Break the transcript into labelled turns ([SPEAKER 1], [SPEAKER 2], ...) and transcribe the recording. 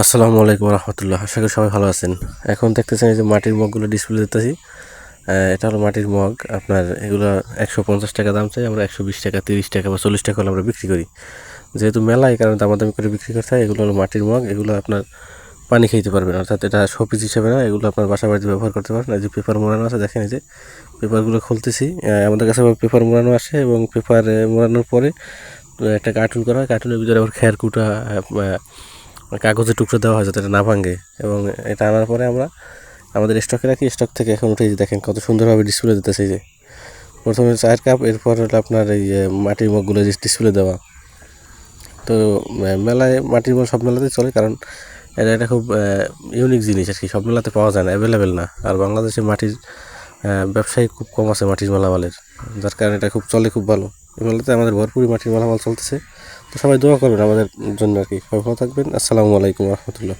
[SPEAKER 1] আসসালামু আলাইকুম রহমতুল্লাহ। আশা করি সবাই ভালো আছেন। এখন দেখতেছেন এই যে মাটির মগগুলো ডিসপ্লে দিতেছি। এটা হলো মাটির মগ। আপনার এগুলো একশো পঞ্চাশ টাকা দাম চাই, আমরা একশো বিশ টাকা, তিরিশ টাকা বা চল্লিশ টাকা হলে আমরা বিক্রি করি। যেহেতু মেলা, এই কারণে দামাদামি করে বিক্রি করতে হয়। এগুলো হলো মাটির মগ। এগুলো আপনার পানি খেতে পারবেন, অর্থাৎ এটা শোপিস হিসেবে না। এগুলো আপনার বাসা বাড়িতে ব্যবহার করতে পারেন। এই যে পেপার মোড়ানো আছে, দেখেন এই যে পেপারগুলো খুলতেছি। আমাদের কাছে পেপার মোড়ানো আসে এবং পেপার মোড়ানোর পরে একটা কার্টুন করা হয়। কার্টুনের ভিতরে আবার খেয়ার কুটা আহ, কাগজের টুকরো দেওয়া হয় যাতে এটা না ভাঙে। এবং এটা আনার পরে আমরা আমাদের স্টকে রাখি স্টক থেকে এখন উঠে দেখেন কত সুন্দরভাবে ডিসপ্লে দিতেছে যে। প্রথমে চায়ের কাপ এরপর হলো আপনার এই মাটির মগগুলো ডিসপ্লে দেওয়া। তো মেলায় মাটির মগ সব মেলাতে চলে কারণ এটা একটা খুব ইউনিক জিনিস আর কি সব মেলাতে পাওয়া যায় না অ্যাভেলেবেল না। আর বাংলাদেশে মাটির ব্যবসায়ী খুব কম আছে মাটির মালামালের যার কারণে এটা খুব চলে খুব ভালো। মেলাতে আমাদের ভরপুরই মাটির মালামাল চলতেছে। তো সবাই দোয়া করবেন আমাদের জন্য আর কি। ভালো থাকবেন। আসসালামু আলাইকুম রহমতুল্লাহ।